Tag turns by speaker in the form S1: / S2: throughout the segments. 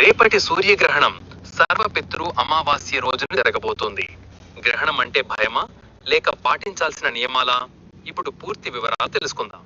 S1: రేపటి సూర్యగ్రహణం సర్వపితృ అమావాస్య రోజున జరగబోతోంది. గ్రహణం అంటే భయమా? లేక పాటించాల్సిన నియమాలా? ఇప్పుడు పూర్తి వివరాలు తెలుసుకుందాం.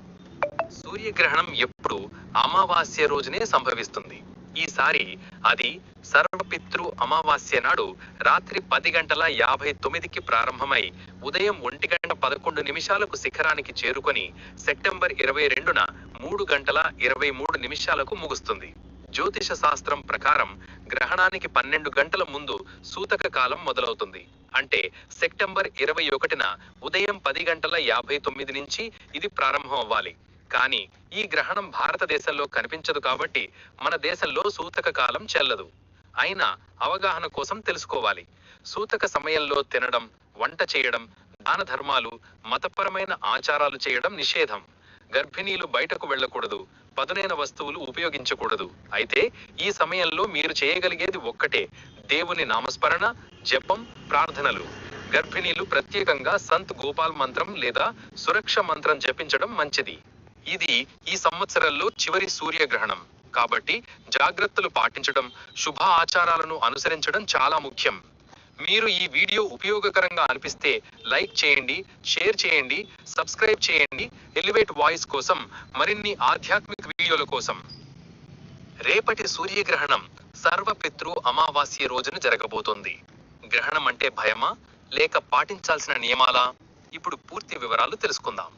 S1: సూర్యగ్రహణం ఎప్పుడు అమావాస్య రోజునే సంభవిస్తుంది. ఈసారి అది సర్వపితృ అమావాస్య నాడు రాత్రి పది గంటల యాభై తొమ్మిదికి ప్రారంభమై ఉదయం ఒంటి గంట పదకొండు నిమిషాలకు శిఖరానికి చేరుకొని సెప్టెంబర్ ఇరవై రెండున మూడు గంటల ఇరవై మూడు నిమిషాలకు ముగుస్తుంది. జ్యోతిష శాస్త్రం ప్రకారం గ్రహణానికి పన్నెండు గంటల ముందు సూతక కాలం మొదలవుతుంది. అంటే సెప్టెంబర్ ఇరవై ఒకటిన ఉదయం పది గంటల యాభై తొమ్మిది నుంచి ఇది ప్రారంభం అవ్వాలి. కానీ ఈ గ్రహణం భారతదేశంలో కనిపించదు కాబట్టి మన దేశంలో సూతక కాలం చెల్లదు. అయినా అవగాహన కోసం తెలుసుకోవాలి. సూతక సమయంలో తినడం వంట చేయడం దాన ధర్మాలు మతపరమైన ఆచారాలు చేయడం నిషేధం. గర్భిణీలు బయటకు వెళ్ళకూడదు. పదునైన వస్తువులు ఉపయోగించకూడదు. అయితే ఈ సమయంలో మీరు చేయగలిగేది ఒక్కటే దేవుని నామస్మరణ జపం ప్రార్థనలు. గర్భిణీలు ప్రత్యేకంగా సంత్ గోపాల్ మంత్రం లేదా సురక్ష మంత్రం జపించడం మంచిది. ఇది ఈ సంవత్సరంలో చివరి సూర్యగ్రహణం. కాబట్టి జాగ్రత్తలు పాటించడం శుభ ఆచారాలను అనుసరించడం చాలా ముఖ్యం. మీరు ఈ వీడియో ఉపయోగకరంగా అనిపిస్తే లైక్ చేయండి షేర్ చేయండి సబ్స్క్రైబ్ చేయండి ఎలివేట్ వాయిస్ కోసం మరిన్ని ఆధ్యాత్మిక వీడియోల కోసం. రేపటి సూర్యగ్రహణం సర్వపితృ అమావాస్య రోజున జరగబోతోంది. గ్రహణం అంటే భయమా? లేక పాటించాల్సిన నియమాలా? ఇప్పుడు పూర్తి వివరాలు తెలుసుకుందాం.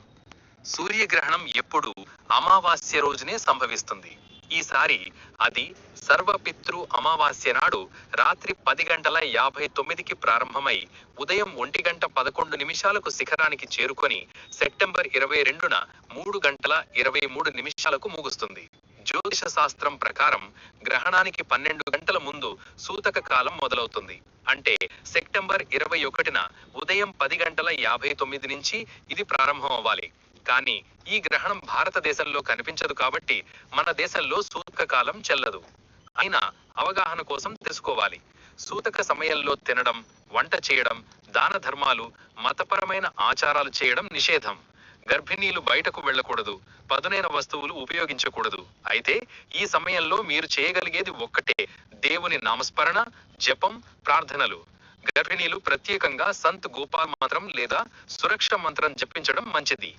S1: సూర్యగ్రహణం ఎప్పుడు అమావాస్య రోజునే సంభవిస్తుంది. ఈసారి అది సర్వపితృ అమావాస్య నాడు రాత్రి పది గంటల యాభై తొమ్మిదికి ప్రారంభమై ఉదయం ఒంటి గంట పదకొండు నిమిషాలకు శిఖరానికి చేరుకొని సెప్టెంబర్ ఇరవై రెండున మూడు గంటల ఇరవై మూడు నిమిషాలకు ముగుస్తుంది. జ్యోతిష శాస్త్రం ప్రకారం గ్రహణానికి పన్నెండు గంటల ముందు సూతక కాలం మొదలవుతుంది. అంటే సెప్టెంబర్ ఇరవై ఒకటిన ఉదయం పది గంటల యాభై తొమ్మిది నుంచి ఇది ప్రారంభం అవ్వాలి కానీ ఈ గ్రహణం భారతదేశంలో కనిపించదు కాబట్టి మన దేశంలో సూతకకాలం చెల్లదు. అయినా అవగాహన కోసం తెలుసుకోవాలి. సూతక సమయంలో తినడం వంట చేయడం దాన ధర్మాలు మతపరమైన ఆచారాలు చేయడం నిషేధం. గర్భిణీలు బయటకు వెళ్ళకూడదు పదునైన వస్తువులు ఉపయోగించకూడదు. అయితే ఈ సమయంలో మీరు చేయగలిగేది ఒక్కటే దేవుని నామస్మరణ జపం ప్రార్థనలు. గర్భిణీలు ప్రత్యేకంగా సంత్ గోపాల్ మంత్రం లేదా సురక్ష మంత్రం జపించడం మంచిది.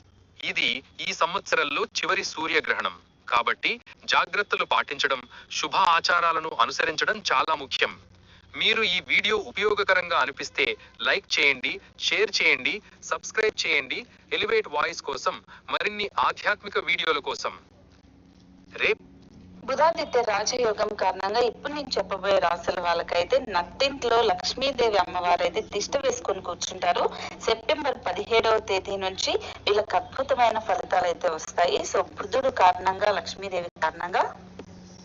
S1: ఇది ఈ సంవత్సరంలో చివరి సూర్యగ్రహణం. కాబట్టి జాగ్రత్తలు పాటించడం శుభ ఆచారాలను అనుసరించడం చాలా ముఖ్యం. మీరు ఈ వీడియో ఉపయోగకరంగా అనిపిస్తే లైక్ చేయండి షేర్ చేయండి సబ్స్క్రైబ్ చేయండి ఎలివేట్ వాయిస్ కోసం మరిన్ని ఆధ్యాత్మిక వీడియోల కోసం. రేపు
S2: బుధాదిత్య రాజయోగం కారణంగా ఇప్పుడు నేను చెప్పబోయే రాసుల వాళ్ళకైతే నత్తింట్లో లక్ష్మీదేవి అమ్మవారు అయితే తిష్ట వేసుకొని కూర్చుంటారు. సెప్టెంబర్ పదిహేడవ తేదీ నుంచి వీళ్ళకి అద్భుతమైన ఫలితాలు అయితే వస్తాయి. సో బుధుడు కారణంగా లక్ష్మీదేవి కారణంగా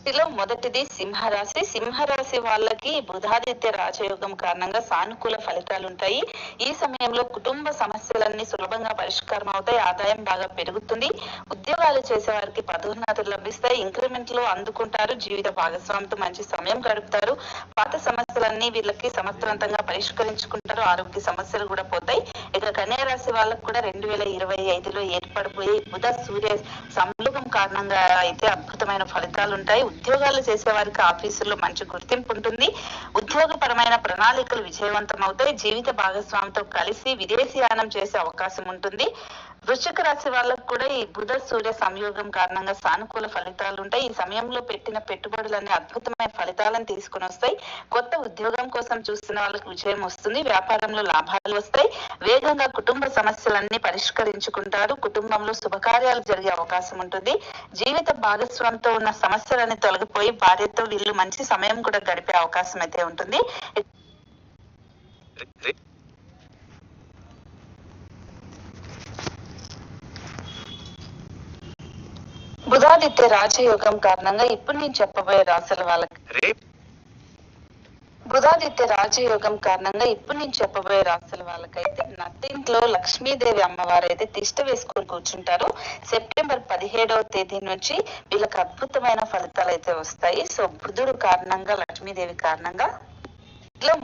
S2: వీటిలో మొదటిది సింహరాశి. సింహరాశి వాళ్ళకి బుధాదిత్య రాజయోగం కారణంగా సానుకూల ఫలితాలు ఉంటాయి ఈ సమయంలో కుటుంబ సమస్యలన్నీ సులభంగా పరిష్కారం అవుతాయి. ఆదాయం బాగా పెరుగుతుంది. ఉద్యోగాలు చేసే వారికి పదోన్నతులు లభిస్తాయి. ఇంక్రిమెంట్లో అందుకుంటారు. జీవిత భాగస్వామితో మంచి సమయం గడుపుతారు. పాత సమస్యలన్నీ వీళ్ళకి సమర్థవంతంగా పరిష్కరించుకుంటారు. ఆరోగ్య సమస్యలు కూడా పోతాయి. ఇక కన్యా రాశి వాళ్ళకు కూడా రెండు వేల ఇరవై ఐదులో ఏర్పడిపోయి బుధ సూర్య సంయోగం కారణంగా అయితే అద్భుతమైన ఫలితాలు ఉంటాయి. ఉద్యోగాలు చేసే వారికి ఆఫీసుల్లో మంచి గుర్తింపు ఉంటుంది. ఉద్యోగపరమైన ప్రణాళికలు విజయవంతం అవుతాయి జీవిత భాగస్వామితో కలిసి విదేశీయానం చేసే అవకాశం ఉంటుంది. వృశ్చిక రాశి వాళ్ళకు కూడా ఈ బుధ సూర్య సంయోగం కారణంగా సానుకూల ఫలితాలు ఉంటాయి. ఈ సమయంలో పెట్టిన పెట్టుబడులన్నీ అద్భుతమైన ఫలితాలను తీసుకుని వస్తాయి. కొత్త ఉద్యోగం కోసం చూస్తున్న వాళ్ళకి విజయం వస్తుంది. వ్యాపారంలో లాభాలు వస్తాయి. వేగంగా కుటుంబ సమస్యలన్నీ పరిష్కరించుకుంటారు. కుటుంబంలో శుభకార్యాలు జరిగే అవకాశం ఉంటుంది. జీవిత భాగస్వామితో ఉన్న సమస్యలన్నీ తొలగిపోయి భార్యతో వీళ్ళు మంచి సమయం కూడా గడిపే అవకాశం అయితే ఉంటుంది. బుధాదిత్య రాజయోగం కారణంగా ఇప్పుడు నేను చెప్పబోయే రాసుల వాళ్ళకి.
S1: రేపు.
S2: బుధాదిత్య రాజయోగం కారణంగా ఇప్పుడు నేను చెప్పబోయే రాసుల వాళ్ళకైతే నట్టింట్లో లక్ష్మీదేవి అమ్మవారు అయితే తిష్ట వేసుకొని కూర్చుంటారు. సెప్టెంబర్ పదిహేడవ తేదీ నుంచి వీళ్ళకి అద్భుతమైన ఫలితాలు అయితే వస్తాయి. సో బుధుడు కారణంగా లక్ష్మీదేవి కారణంగా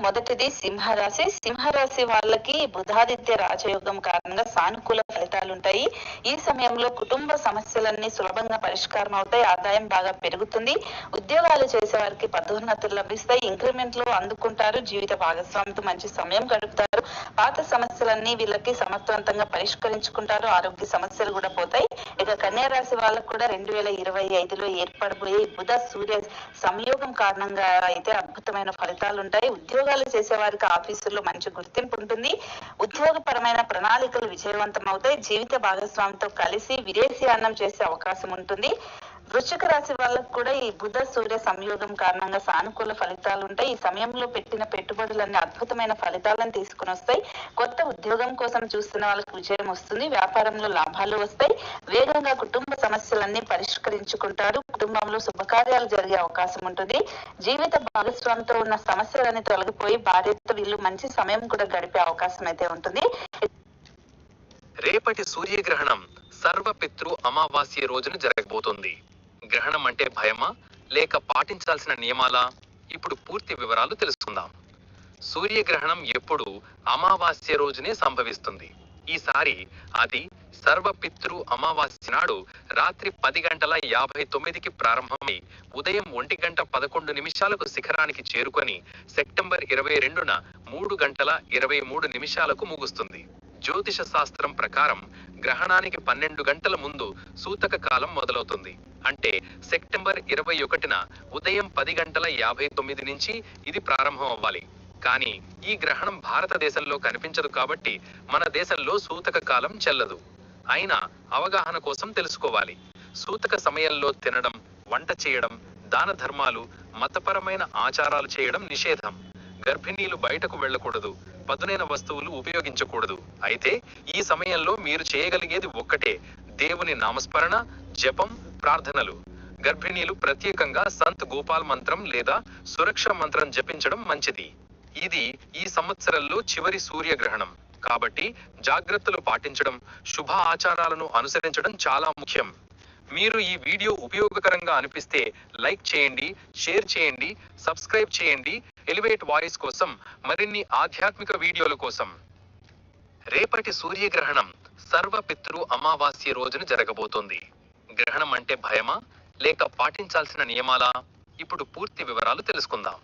S2: మొదటిది సింహరాశి. సింహరాశి వాళ్ళకి బుధాదిత్య రాజయోగం కారణంగా సానుకూల ఫలితాలు ఉంటాయి ఈ సమయంలో కుటుంబ సమస్యలన్నీ సులభంగా పరిష్కారం అవుతాయి. ఆదాయం బాగా పెరుగుతుంది. ఉద్యోగాలు చేసే వారికి పదోన్నతులు లభిస్తాయి. ఇంక్రిమెంట్లు అందుకుంటారు. జీవిత భాగస్వామితో మంచి సమయం గడుపుతారు. పాత సమస్యలన్నీ వీళ్ళకి సమర్థవంతంగా పరిష్కరించుకుంటారు. ఆరోగ్య సమస్యలు కూడా పోతాయి. ఇక కన్యా రాశి వాళ్ళకు కూడా రెండు వేల ఇరవై ఐదులో ఏర్పడబోయే బుధ సూర్య సంయోగం కారణంగా అయితే అద్భుతమైన ఫలితాలు ఉంటాయి ఉద్యోగాలు చేసే వారికి ఆఫీసుల్లో మంచి గుర్తింపు ఉంటుంది. ఉద్యోగపరమైన ప్రణాళికలు విజయవంతం అవుతాయి జీవిత భాగస్వామితో కలిసి విదేశీయానం చేసే అవకాశం ఉంటుంది. వృశ్చిక రాశి వాళ్ళకు కూడా ఈ బుధ సూర్య సంయోగం కారణంగా సానుకూల ఫలితాలు ఉంటాయి. ఈ సమయంలో పెట్టిన పెట్టుబడులన్నీ అద్భుతమైన ఫలితాలను తీసుకుని వస్తాయి. కొత్త ఉద్యోగం కోసం చూస్తున్న వాళ్ళకి విజయం వస్తుంది. వ్యాపారంలో లాభాలు వస్తాయి. వేగంగా కుటుంబ సమస్యలన్నీ పరిష్కరించుకుంటారు. కుటుంబంలో శుభకార్యాలు జరిగే అవకాశం ఉంటుంది. జీవిత భాగస్వామితో ఉన్న సమస్యలన్నీ తొలగిపోయి భార్యతో వీళ్ళు మంచి సమయం కూడా గడిపే అవకాశం అయితే ఉంటుంది.
S1: రేపటి సూర్యగ్రహణం సర్వపితృ అమావాస్య రోజున జరగబోతుంది. గ్రహణం అంటే భయమా? లేక పాటించాల్సిన నియమాలా? ఇప్పుడు పూర్తి వివరాలు తెలుసుకుందాం. సూర్యగ్రహణం ఎప్పుడు అమావాస్య రోజునే సంభవిస్తుంది. ఈసారి అది సర్వపితృ అమావాస్య నాడు రాత్రి పది గంటల యాభై తొమ్మిదికి ప్రారంభమై ఉదయం ఒంటి గంట పదకొండు నిమిషాలకు శిఖరానికి చేరుకొని సెప్టెంబర్ ఇరవై రెండున మూడు గంటల ఇరవై మూడు నిమిషాలకు ముగుస్తుంది. జ్యోతిష శాస్త్రం ప్రకారం గ్రహణానికి పన్నెండు గంటల ముందు సూతక కాలం మొదలవుతుంది. అంటే సెప్టెంబర్ ఇరవై ఒకటిన ఉదయం పది గంటల యాభై తొమ్మిది నుంచి ఇది ప్రారంభం అవ్వాలి. కానీ ఈ గ్రహణం భారతదేశంలో కనిపించదు కాబట్టి మన దేశంలో సూతక కాలం చెల్లదు. అయినా అవగాహన కోసం తెలుసుకోవాలి. సూతక సమయంలో తినడం వంట చేయడం దాన ధర్మాలు మతపరమైన ఆచారాలు చేయడం నిషేధం. గర్భిణీలు బయటకు వెళ్ళకూడదు. పదునైన వస్తువులు ఉపయోగించకూడదు. అయితే ఈ సమయంలో మీరు చేయగలిగేది ఒక్కటే దేవుని నామస్మరణ జపం ప్రార్థనలు. గర్భిణీలు ప్రత్యేకంగా సంత్ గోపాల్ మంత్రం లేదా సురక్ష మంత్రం జపించడం మంచిది. ఇది ఈ సంవత్సరంలో చివరి సూర్యగ్రహణం. కాబట్టి జాగ్రత్తలు పాటించడం శుభ ఆచారాలను అనుసరించడం చాలా ముఖ్యం. మీరు ఈ వీడియో ఉపయోగకరంగా అనిపిస్తే లైక్ చేయండి షేర్ చేయండి సబ్స్క్రైబ్ చేయండి. ఎలివేట్ వాయిస్ కోసం మరిన్ని ఆధ్యాత్మిక వీడియోల కోసం. రేపటి సూర్యగ్రహణం సర్వపితృ అమావాస్య రోజున జరగబోతోంది. గ్రహణం అంటే భయమా? లేక పాటించాల్సిన నియమాలా? ఇప్పుడు పూర్తి వివరాలు తెలుసుకుందాం.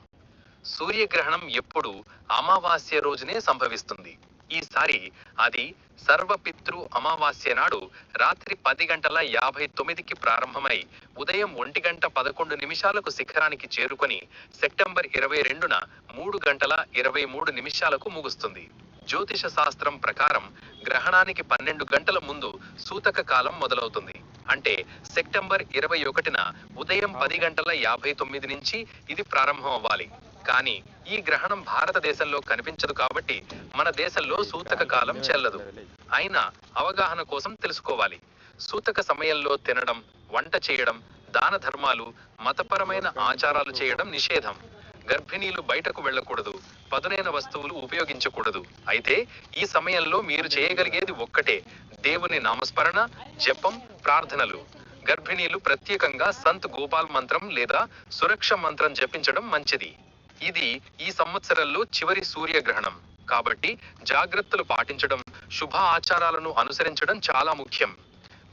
S1: సూర్యగ్రహణం ఎప్పుడు అమావాస్య రోజునే సంభవిస్తుంది. ఈసారి అది సర్వపితృ అమావాస్య నాడు రాత్రి పది గంటల యాభై తొమ్మిదికి ప్రారంభమై ఉదయం ఒంటి గంట పదకొండు నిమిషాలకు శిఖరానికి చేరుకొని సెప్టెంబర్ ఇరవై రెండున మూడు గంటల ఇరవై మూడు నిమిషాలకు ముగుస్తుంది. జ్యోతిష శాస్త్రం ప్రకారం గ్రహణానికి పన్నెండు గంటల ముందు సూతక కాలం మొదలవుతుంది. అంటే సెప్టెంబర్ ఇరవై ఒకటిన ఉదయం పది గంటల యాభై తొమ్మిది నుంచి ఇది ప్రారంభం అవ్వాలి కానీ ఈ గ్రహణం భారతదేశంలో కనిపించదు కాబట్టి మన దేశంలో సూతక కాలం చెల్లదు. అయినా అవగాహన కోసం తెలుసుకోవాలి. సూతక సమయంలో తినడం వంట చేయడం దాన ధర్మాలు మతపరమైన ఆచారాలు చేయడం నిషేధం. గర్భిణీలు బయటకు వెళ్ళకూడదు పదునైన వస్తువులు ఉపయోగించకూడదు. అయితే ఈ సమయంలో మీరు చేయగలిగేది ఒక్కటే దేవుని నామస్మరణ జపం ప్రార్థనలు. గర్భిణీలు ప్రత్యేకంగా సంత్ గోపాల్ మంత్రం లేదా సురక్ష మంత్రం జపించడం మంచిది. ఇది ఈ సంవత్సరంలో చివరి సూర్యగ్రహణం. కాబట్టి జాగ్రత్తలు పాటించడం శుభ ఆచారాలను అనుసరించడం చాలా ముఖ్యం.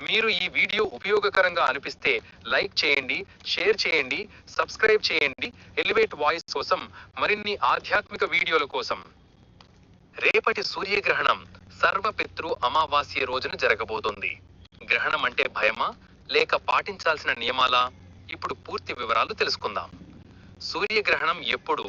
S1: మీరు ఈ వీడియో ఉపయోగకరంగా అనిపిస్తే లైక్ చేయండి షేర్ చేయండి సబ్స్క్రైబ్ చేయండి ఎలివేట్ వాయిస్ కోసం మరిన్ని ఆధ్యాత్మిక వీడియోల కోసం. రేపటి సూర్యగ్రహణం సర్వపితృ అమావాస్య రోజున జరగబోతోంది. గ్రహణం అంటే భయమా? లేక పాటించాల్సిన నియమాలా? ఇప్పుడు పూర్తి వివరాలు తెలుసుకుందాం. సూర్యగ్రహణం ఎప్పుడు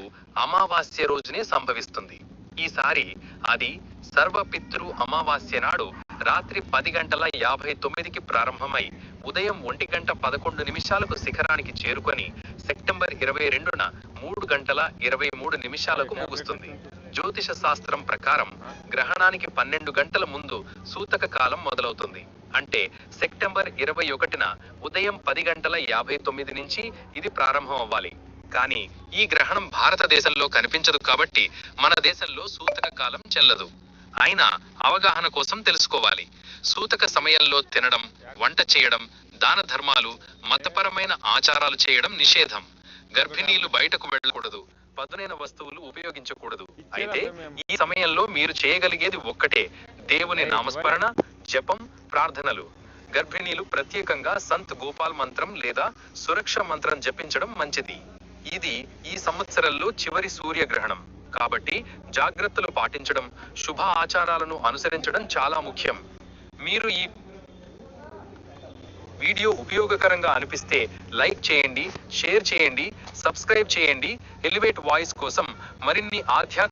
S1: అమావాస్య రోజునే సంభవిస్తుంది. ఈసారి అది సర్వపితృ అమావాస్య నాడు రాత్రి పది గంటల యాభై తొమ్మిదికి ప్రారంభమై ఉదయం ఒంటి గంట పదకొండు నిమిషాలకు శిఖరానికి చేరుకొని సెప్టెంబర్ ఇరవై రెండున మూడు గంటల ఇరవై మూడు నిమిషాలకు ముగుస్తుంది. జ్యోతిష శాస్త్రం ప్రకారం గ్రహణానికి పన్నెండు గంటల ముందు సూతక కాలం మొదలవుతుంది. అంటే సెప్టెంబర్ ఇరవై ఒకటిన ఉదయం పది గంటల యాభై తొమ్మిది నుంచి ఇది ప్రారంభం అవ్వాలి కానీ ఈ గ్రహణం భారతదేశంలో కనిపించదు కాబట్టి మన దేశంలో సూతక కాలం చెల్లదు. అయినా అవగాహన కోసం తెలుసుకోవాలి. సూతక సమయంలో తినడం వంట చేయడం దాన ధర్మాలు మతపరమైన ఆచారాలు చేయడం నిషేధం. గర్భిణీలు బయటకు వెళ్ళకూడదు. పదునైన వస్తువులు ఉపయోగించకూడదు. అయితే ఈ సమయంలో మీరు చేయగలిగేది ఒక్కటే దేవుని నామస్మరణ జపం ప్రార్థనలు. గర్భిణీలు ప్రత్యేకంగా సంత్ గోపాల్ మంత్రం లేదా సురక్ష మంత్రం జపించడం మంచిది. ఇది ఈ సంవత్సరంలో చివరి సూర్యగ్రహణం. కాబట్టి జాగ్రత్తలు పాటించడం శుభ ఆచారాలను అనుసరించడం చాలా ముఖ్యం. మీరు ఈ వీడియో ఉపయోగకరంగా అనిపిస్తే లైక్ చేయండి షేర్ చేయండి సబ్స్క్రైబ్ చేయండి ఎలివేట్ వాయిస్ కోసం మరిన్ని ఆధ్యాత్మిక